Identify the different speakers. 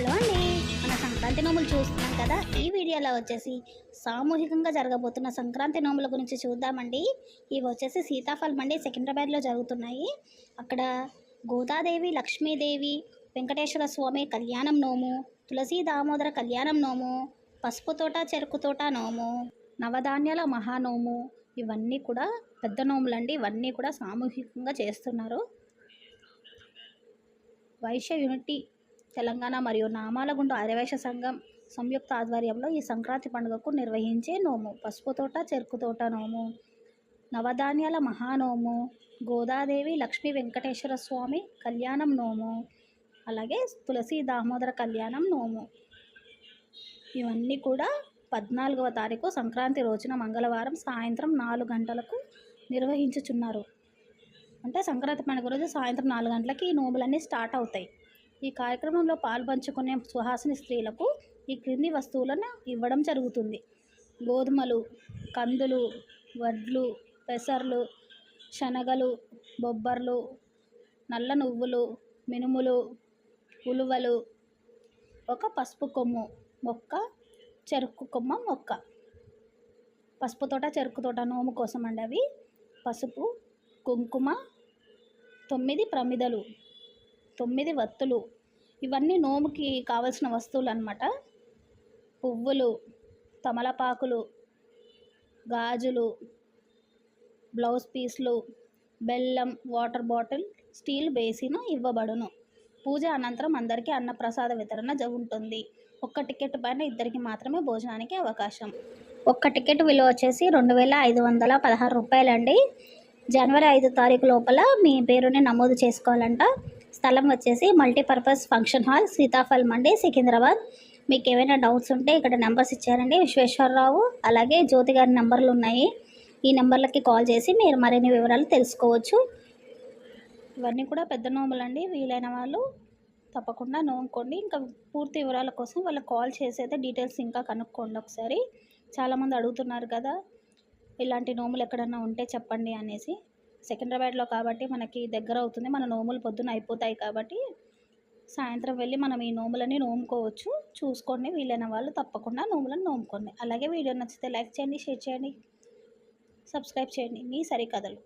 Speaker 1: Hello అండి. మన సంక్రాంతి నోములు చూస్తున్నాం కదా ఈ వీడియోలో వచ్చేసి సామూహికంగా జరగబోతున్న సంక్రాంతి నోముల గురించి చూద్దామండి. ఇవి వచ్చేసి సీతాఫలం అండి సికింద్రాబాద్లో జరుగుతున్నాయి. అక్కడ గోదాదేవి లక్ష్మీదేవి వెంకటేశ్వర స్వామి కళ్యాణం నోము తులసి దామోదర కళ్యాణం నోము పసుపు తోట చెరుకు తోట నోము నవధాన్యాల మహానోము ఇవన్నీ కూడా పెద్ద నోములండి. ఇవన్నీ కూడా సామూహికంగా చేస్తున్నారు. వైశ్య యూనిటీ తెలంగాణ మరియు నామాలగుండ అరవేశ సంఘం సంయుక్త ఆధ్వర్యంలో ఈ సంక్రాంతి పండుగకు నిర్వహించే నోము. పసుపు తోట చెరుకు తోట నోము. నవధాన్యాల మహానోము. గోదాదేవి లక్ష్మీ వెంకటేశ్వర స్వామి కళ్యాణం నోము. అలాగే తులసి దామోదర కళ్యాణం నోము. ఇవన్నీ కూడా పద్నాలుగవ తారీఖు సంక్రాంతి రోజున మంగళవారం సాయంత్రం నాలుగు గంటలకు నిర్వహించుచున్నారు. అంటే సంక్రాంతి పండుగ రోజు సాయంత్రం నాలుగు గంటలకి ఈ నోములన్నీ స్టార్ట్ అవుతాయి. ఈ కార్యక్రమంలో పాల్పంచుకునే సుహాసిని స్త్రీలకు ఈ క్రింది వస్తువులను ఇవ్వడం జరుగుతుంది. గోధుమలు కందులు వడ్లు పెసర్లు శనగలు బొబ్బర్లు నల్ల నువ్వులు మినుములు ఉలువలు ఒక పసుపు కొమ్ము మొక్క చెరుకు కొమ్మ మొక్క. పసుపు తోట చెరుకు తోట నోము కోసం అండి అవి. పసుపు కుంకుమ తొమ్మిది ప్రమిదలు. తొమ్మిది వత్తులు. ఇవన్నీ నోముకి కావలసిన వస్తువులు అన్నమాట పువ్వులు తమలపాకులు గాజులు బ్లౌజ్ పీస్లు బెల్లం వాటర్ బాటిల్ స్టీల్ బేసిన్ ఇవ్వబడును. పూజ అనంతరం అందరికీ అన్నప్రసాద వితరణ జ ఉంటుంది. ఒక్క టికెట్ పైన ఇద్దరికి మాత్రమే భోజనానికి అవకాశం. ఒక్క టికెట్ విలువ వచ్చేసి రెండు వేల ఐదు వందల పదహారు రూపాయలండి. జనవరి ఐదు తారీఖు లోపల మీ పేరుని నమోదు చేసుకోవాలంట. స్థలం వచ్చేసి multipurpose function hall Sitaphal Mandi Secunderabad. మీకు ఏమైనా డౌట్స్ ఉంటే ఇక్కడ నెంబర్స్ ఇచ్చారండి. విశ్వేశ్వరరావు అలాగే జ్యోతి గారి నెంబర్లు ఉన్నాయి. ఈ నెంబర్లకి కాల్ చేసి మీరు మరిన్ని వివరాలు తెలుసుకోవచ్చు. ఇవన్నీ కూడా పెద్ద నోములండి వీలైన వాళ్ళు తప్పకుండా నోముకోండి. ఇంకా పూర్తి వివరాల కోసం వాళ్ళకి కాల్ చేసేది డీటెయిల్స్ ఇంకా కనుక్కోండి ఒకసారి. చాలామంది అడుగుతున్నారు కదా ఇలాంటి నోములు ఎక్కడన్నా ఉంటే చెప్పండి అనేసి. సికింద్రాబాద్లో కాబట్టి మనకి దగ్గర అవుతుంది. మన నోములు పొద్దున అయిపోతాయి కాబట్టి సాయంత్రం వెళ్ళి మనం ఈ నోములని నోముకోవచ్చు. చూసుకోండి వీలైన వాళ్ళు తప్పకుండా నోములను నోముకోండి. అలాగే వీడియో నచ్చితే లైక్ చేయండి షేర్ చేయండి సబ్స్క్రైబ్ చేయండి. మీ సరికథలు.